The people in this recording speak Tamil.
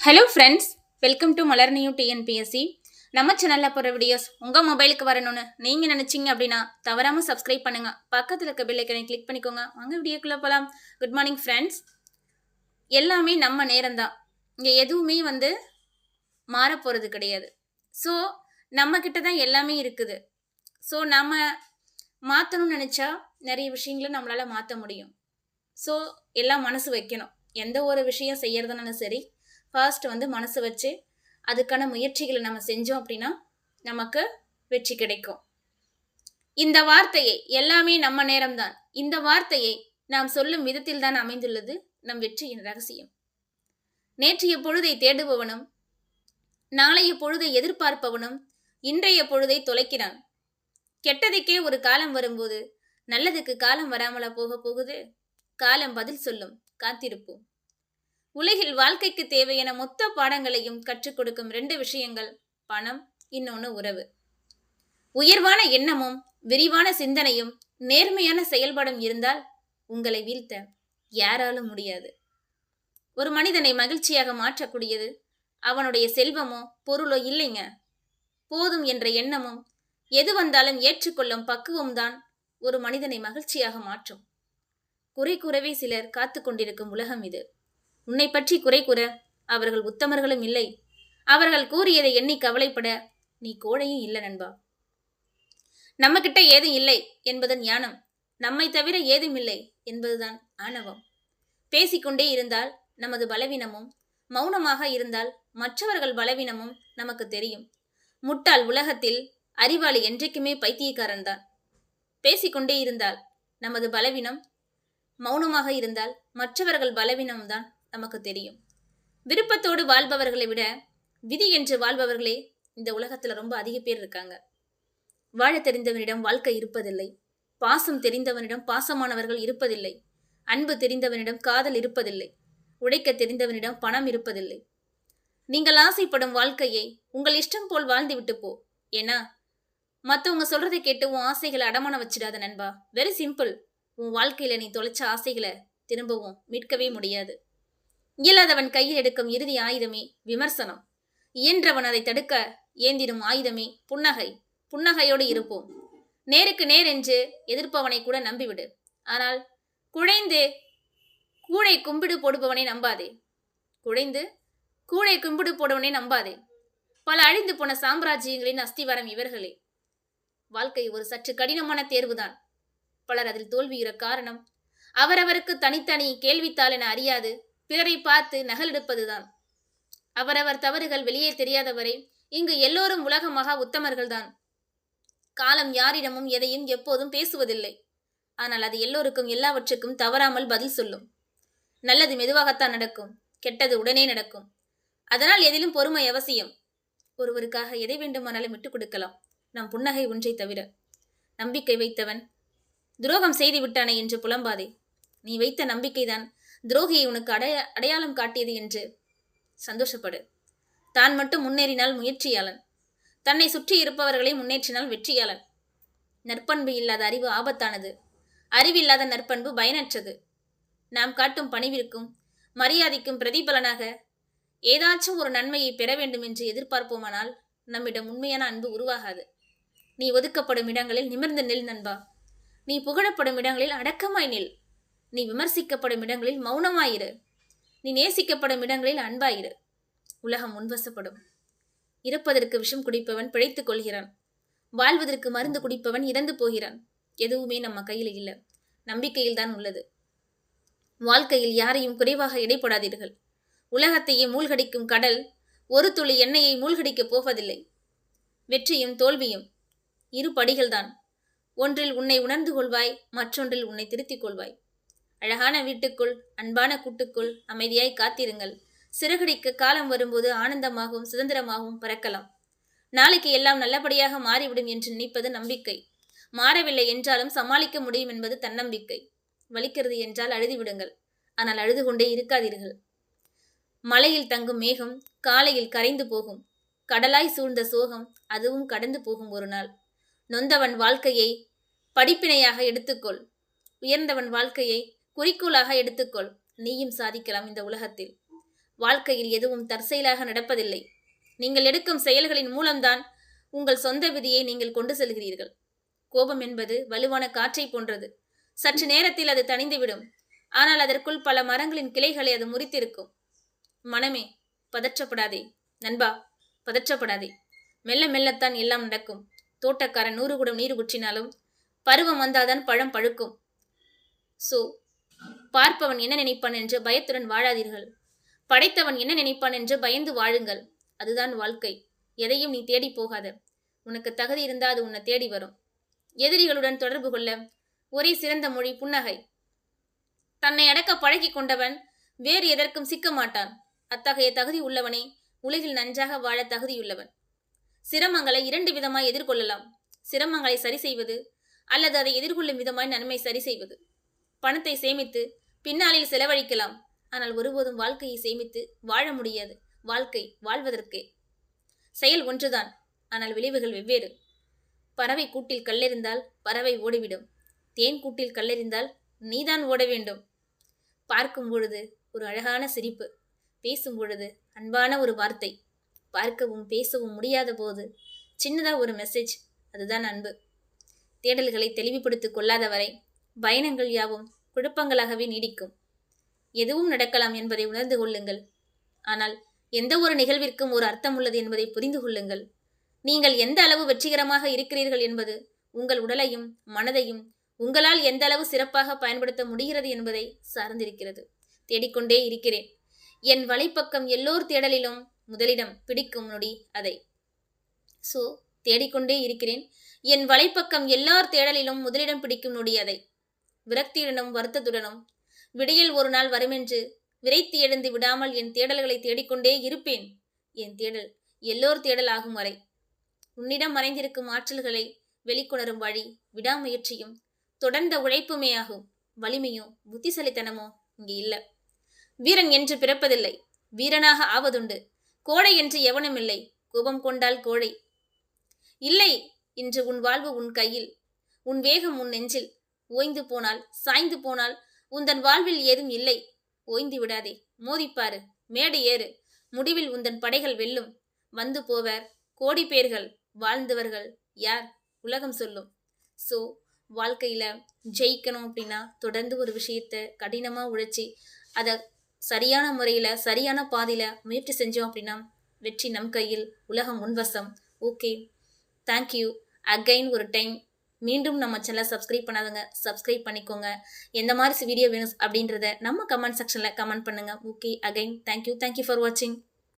Hello friends welcome to Malar new TNPSC நம்ம சேனலில் போகிற வீடியோஸ் உங்கள் மொபைலுக்கு வரணும்னு நீங்கள் நினச்சிங்க அப்படின்னா தவறாமல் சப்ஸ்கிரைப் பண்ணுங்கள் பக்கத்தில் இருக்க பில்லைக்கனை கிளிக் பண்ணிக்கோங்க. வாங்க வீடியோக்குள்ளே போகலாம் குட் மார்னிங் ஃப்ரெண்ட்ஸ் எல்லாமே நம்ம நேரம்தான் இங்கே எதுவுமே வந்து மாறப்போகிறது கிடையாது. ஸோ நம்மக்கிட்ட தான் எல்லாமே இருக்குது. ஸோ நம்ம மாற்றணும்னு நினச்சா நிறைய விஷயங்களை நம்மளால் மாற்ற முடியும். ஸோ எல்லாம் மனசு வைக்கணும். எந்த ஒரு விஷயம் செய்யறதுனாலும் சரி ஃபர்ஸ்ட் வந்து மனசு வச்சு அதுக்கான முயற்சிகளை நம்ம செஞ்சோம் அப்படின்னா நமக்கு வெற்றி கிடைக்கும். இந்த வார்த்தையை எல்லாமே நம்ம நேரம்தான். இந்த வார்த்தையை நாம் சொல்லும் விதத்தில் தான் அமைந்துள்ளது நம் வெற்றியின் ரகசியம். நேற்றைய பொழுதை தேடுபவனும் நாளைய பொழுதை எதிர்பார்ப்பவனும் இன்றைய பொழுதை தொலைக்கிறான். கெட்டதுக்கே ஒரு காலம் வரும்போது நல்லதுக்கு காலம் வராமலா போக போகுது? காலம் பதில் சொல்லும். காத்திருப்போம். உலகில் வாழ்க்கைக்கு தேவையான மொத்த பாடங்களையும் கற்றுக் கொடுக்கும் ரெண்டு விஷயங்கள். பணம் இன்னொன்று உறவு. உயர்வான எண்ணமும் விரிவான சிந்தனையும் நேர்மையான செயல்பாடும் இருந்தால் உங்களை வீழ்த்த யாராலும் முடியாது. ஒரு மனிதனை மகிழ்ச்சியாக மாற்றக்கூடியது அவனுடைய செல்வமோ பொருளோ இல்லைங்க. போதும் என்ற எண்ணமும் எது வந்தாலும் ஏற்றுக்கொள்ளும் பக்குவம் தான் ஒரு மனிதனை மகிழ்ச்சியாக மாற்றும். குறை கூறவே சிலர் காத்து கொண்டிருக்கும் உலகம் இது. உன்னை பற்றி குறை கூற அவர்கள் உத்தமர்களும் இல்லை. அவர்கள் கூறியதை எண்ணி கவலைப்பட நீ கோழையும் இல்லை நண்பா. நம்மக்கிட்ட ஏதும் இல்லை என்பது ஞானம் நம்மை தவிர ஏதும் இல்லை என்பதுதான் ஆணவம். பேசிக்கொண்டே இருந்தால் நமது பலவீனமும் மௌனமாக இருந்தால் மற்றவர்கள் பலவீனமும் நமக்கு தெரியும். முட்டாள் உலகத்தில் அறிவாளி என்றைக்குமே பைத்தியக்காரன் தான். பேசிக்கொண்டே இருந்தால் நமது பலவீனம் மௌனமாக இருந்தால் மற்றவர்கள் பலவீனம்தான் நமக்கு தெரியும். விருப்பத்தோடு வாழ்பவர்களை விட விதி என்று வாழ்பவர்களே இந்த உலகத்தில் ரொம்ப அதிக பேர் இருக்காங்க. வாழ தெரிந்தவனிடம் வாழ்க்கை இருப்பதில்லை. பாசம் தெரிந்தவனிடம் பாசமானவர்கள் இருப்பதில்லை. அன்பு தெரிந்தவனிடம் காதல் இருப்பதில்லை. உழைக்க தெரிந்தவனிடம் பணம் இருப்பதில்லை. நீங்கள் ஆசைப்படும் வாழ்க்கையை உங்கள் இஷ்டம் போல் வாழ்ந்து விட்டு போ. ஏன்னா மற்றவங்க சொல்றதை கேட்டு உன் ஆசைகளை அடமான வச்சிடாத நண்பா. வெரி சிம்பிள் உன் வாழ்க்கையில நீ தொலைச்ச ஆசைகளை திரும்பவும் மீட்கவே முடியாது. இயலாதவன் கையில் எடுக்கும் இறுதி ஆயுதமே விமர்சனம். இயன்றவன் அதை தடுக்க ஏந்திடும் ஆயுதமே புன்னகை. புன்னகையோடு இருப்போம். நேருக்கு நேர் என்று எதிர்ப்பவனை கூட நம்பிவிடு. ஆனால் குழைந்து கூடை கும்பிடு போடுபவனை நம்பாதே. குழைந்து கூடை கும்பிடு போடுவனை நம்பாதே. பல அழிந்து போன சாம்ராஜ்யங்களின் அஸ்திவாரம் இவர்களே. வாழ்க்கை ஒரு சற்று கடினமான தேர்வுதான். பலர் அதில் தோல்வியுற காரணம் அவரவருக்கு தனித்தனி கேள்வித்தாள் என அறியாது பிறரை பார்த்து நகலெடுப்பதுதான். அவரவர் தவறுகள் வெளியே தெரியாதவரை இங்கு எல்லோரும் உலக மகா உத்தமர்கள்தான். காலம் யாரிடமும் எதையும் எப்போதும் பேசுவதில்லை. ஆனால் அது எல்லோருக்கும் எல்லாவற்றுக்கும் தவறாமல் பதில் சொல்லும். நல்லது மெதுவாகத்தான் நடக்கும் கெட்டது உடனே நடக்கும். அதனால் எதிலும் பொறுமை அவசியம். ஒருவருக்காக எதை வேண்டுமானாலும் விட்டுக் கொடுக்கலாம். நம் புன்னகை ஒன்றை தவிர. நம்பிக்கை வைத்தவன் துரோகம் செய்து விட்டானே என்று புலம்பாதே. நீ வைத்த நம்பிக்கைதான் துரோகியை உனக்கு அடைய அடையாளம் காட்டியது என்று சந்தோஷப்படு. தான் மட்டும் முன்னேறினால் முயற்சியாளன். தன்னை சுற்றி இருப்பவர்களை முன்னேற்றினால் வெற்றியாளன். நற்பண்பு இல்லாத அறிவு ஆபத்தானது. அறிவில்லாத நற்பண்பு பயனற்றது. நாம் காட்டும் பணிவிற்கும் மரியாதைக்கும் பிரதிபலனாக ஏதாச்சும் ஒரு நன்மையை பெற வேண்டும் என்று எதிர்பார்ப்போமானால் நம்மிடம் உண்மையான அன்பு உருவாகாது. நீ ஒதுக்கப்படும் இடங்களில் நிமிர்ந்து நில் நண்பா. நீ புகழப்படும் இடங்களில் அடக்கமாய் நில். நீ விமர்சிக்கப்படும் இடங்களில் மௌனமாயிரு. நீ நேசிக்கப்படும் இடங்களில் அன்பாயிரு. உலகம் முன்வசப்படும். இறப்பதற்கு விஷம் குடிப்பவன் பிழைத்துக் கொள்கிறான். வாழ்வதற்கு மருந்து குடிப்பவன் இறந்து போகிறான். எதுவுமே நம்ம கையில் இல்லை. நம்பிக்கையில் தான் உள்ளது. வாழ்க்கையில் யாரையும் குறைவாக இடைப்படாதீர்கள் உலகத்தையே மூழ்கடிக்கும் கடல் ஒரு துளி எண்ணெயை மூழ்கடிக்கப் போவதில்லை. வெற்றியும் தோல்வியும் இரு படிகள்தான். ஒன்றில் உன்னை உணர்ந்து கொள்வாய் மற்றொன்றில் உன்னை திருத்திக் கொள்வாய். அழகான வீட்டுக்குள் அன்பான கூட்டுக்குள் அமைதியாய் காத்திருங்கள். சிறகடிக்க காலம் வரும்போது ஆனந்தமாகவும் சுதந்திரமாகவும் பறக்கலாம். நாளைக்கு எல்லாம் நல்லபடியாக மாறிவிடும் என்று நினைப்பது நம்பிக்கை. மாறவில்லை என்றாலும் சமாளிக்க முடியும் என்பது தன்னம்பிக்கை. வலிக்கிறது என்றால் அழுதி விடுங்கள் ஆனால் அழுது கொண்டே இருக்காதீர்கள். மலையில் தங்கும் மேகம் காலையில் கரைந்து போகும். கடலாய் சூழ்ந்த சோகம் அதுவும் கடந்து போகும் ஒரு நாள். நொந்தவன் வாழ்க்கையை படிப்பினையாக எடுத்துக்கொள். உயர்ந்தவன் வாழ்க்கையை குறிக்கோளாக எடுத்துக்கொள். நீயும் சாதிக்கலாம் இந்த உலகத்தில். வாழ்க்கையில் எதுவும் தற்செயலாக நடப்பதில்லை. நீங்கள் எடுக்கும் செயல்களின் மூலம்தான் உங்கள் சொந்த விதியை நீங்கள் கொண்டு செல்கிறீர்கள். கோபம் என்பது வலுவான காற்றை போன்றது. சற்று நேரத்தில் அது தணிந்துவிடும். ஆனால் அதற்குள் பல மரங்களின் கிளைகளை அது முறித்திருக்கும். மனமே பதற்றப்படாதே. நண்பா பதற்றப்படாதே. மெல்ல மெல்லத்தான் எல்லாம் நடக்கும். தோட்டக்காரன் நூறு குடம் நீர் குற்றினாலும் பருவம் வந்தாதான் பழம் பழுக்கும். ஸோ பார்ப்பவன் என்ன நினைப்பான் என்று பயத்துடன் வாழாதீர்கள். படைத்தவன் என்ன நினைப்பான் என்று பயந்து வாழுங்கள். அதுதான் வாழ்க்கை. எதையும் நீ தேடி போகாத. உனக்கு தகுதி இருந்தால் அது உன்னை தேடி வரும். எதிரிகளுடன் தொடர்பு கொள்ள ஒரே சிறந்த மொழி புன்னகை. தன்னை அடக்க பழகி கொண்டவன் வேறு எதற்கும் சிக்க மாட்டான். அத்தகைய தகுதி உள்ளவனே உலகில் நன்றாக வாழ தகுதியுள்ளவன். சிரமங்களை இரண்டு விதமாய் எதிர்கொள்ளலாம். சிரமங்களை சரி செய்வது அல்லது அதை எதிர்கொள்ளும் விதமாய் நன்மை சரி செய்வது. பணத்தை சேமித்து பின்னாளில் செலவழிக்கலாம். ஆனால் ஒருபோதும் வாழ்க்கையை சேமித்து வாழ முடியாது. வாழ்க்கை வாழ்வதற்கே. செயல் ஒன்றுதான். ஆனால் விளைவுகள் வெவ்வேறு. பறவை கூட்டில் கல்லெறிந்தால் பறவை ஓடிவிடும். தேன் கூட்டில் கல்லெறிந்தால் நீதான் ஓட வேண்டும். பார்க்கும் பொழுது ஒரு அழகான சிரிப்பு. பேசும் பொழுது அன்பான ஒரு வார்த்தை. பார்க்கவும் பேசவும் முடியாத போது சின்னதாக ஒரு மெசேஜ் அதுதான் அன்பு. தேடல்களை தெளிவுபடுத்திக் கொள்ளாத வரை பயணங்கள் யாவும் குழப்பங்களாகவே நீடிக்கும். எதுவும் நடக்கலாம் என்பதை உணர்ந்து கொள்ளுங்கள். ஆனால் எந்த ஒரு நிகழ்விற்கும் ஒரு அர்த்தம் உள்ளது என்பதை புரிந்து கொள்ளுங்கள். நீங்கள் எந்த அளவு வெற்றிகரமாக இருக்கிறீர்கள் என்பது உங்கள் உடலையும் மனதையும் உங்களால் எந்த அளவு சிறப்பாக பயன்படுத்த முடிகிறது என்பதை சார்ந்திருக்கிறது. தேடிக்கொண்டே இருக்கிறேன். என் வலைப்பக்கம் எல்லோர் தேடலிலும் முதலிடம் பிடிக்கும் நொடி அதை. ஸோ தேடிக்கொண்டே இருக்கிறேன். என் வலைப்பக்கம் எல்லார் தேடலிலும் முதலிடம் பிடிக்கும் நொடி அதை. விரக்தியுடனும் வருத்தத்துடனும். விடியில் ஒரு நாள் வருமென்று விரைத்து எழுந்து விடாமல் என் தேடல்களை தேடிக்கொண்டே இருப்பேன். என் தேடல் எல்லோர் தேடல் ஆகும் வரை. உன்னிடம் மறைந்திருக்கும் ஆற்றல்களை வெளிக்கொணரும் வழி விடாமுயற்சியும் தொடர்ந்த உழைப்புமே ஆகும் வலிமையோ புத்திசலித்தனமோ இங்கே இல்லை. வீரன் என்று பிறப்பதில்லை. வீரனாக ஆவதுண்டு. கோடை என்று எவனும் இல்லை. கோபம் கொண்டால் கோழை. இல்லை இன்று உன் வாழ்வு உன் கையில். உன் வேகம் உன் நெஞ்சில். ஓய்ந்து போனால் சாய்ந்து போனால் உந்தன் வாழ்வில் ஏதும் இல்லை. ஓய்ந்து விடாதே. மோதிப்பாரு. மேடை ஏறு. முடிவில் உந்தன் படைகள் வெல்லும். வந்து போவர். கோடி பேர்கள். வாழ்ந்தவர்கள் யார்? உலகம் சொல்லும். ஸோ வாழ்க்கையில் ஜெயிக்கணும் அப்படின்னா தொடர்ந்து ஒரு விஷயத்தை கடினமாக உழைச்சி அதை சரியான முறையில் சரியான பாதையில் முயற்சி செஞ்சோம் அப்படின்னா வெற்றி நம் கையில் உலகம் உன்வசம் ஓகே. தேங்க்யூ அகைன் ஒரு டைம் மீண்டும் நம்ம சேனலை சப்ஸ்கிரைப் பண்ணாதவங்க சப்ஸ்கிரைப் பண்ணிக்கோங்க. எந்த மாதிரி வீடியோ வேணும் அப்படின்றத நம்ம கமெண்ட் செக்ஷனில் கமெண்ட் பண்ணுங்க. Okay again thank you thank you for வாட்சிங்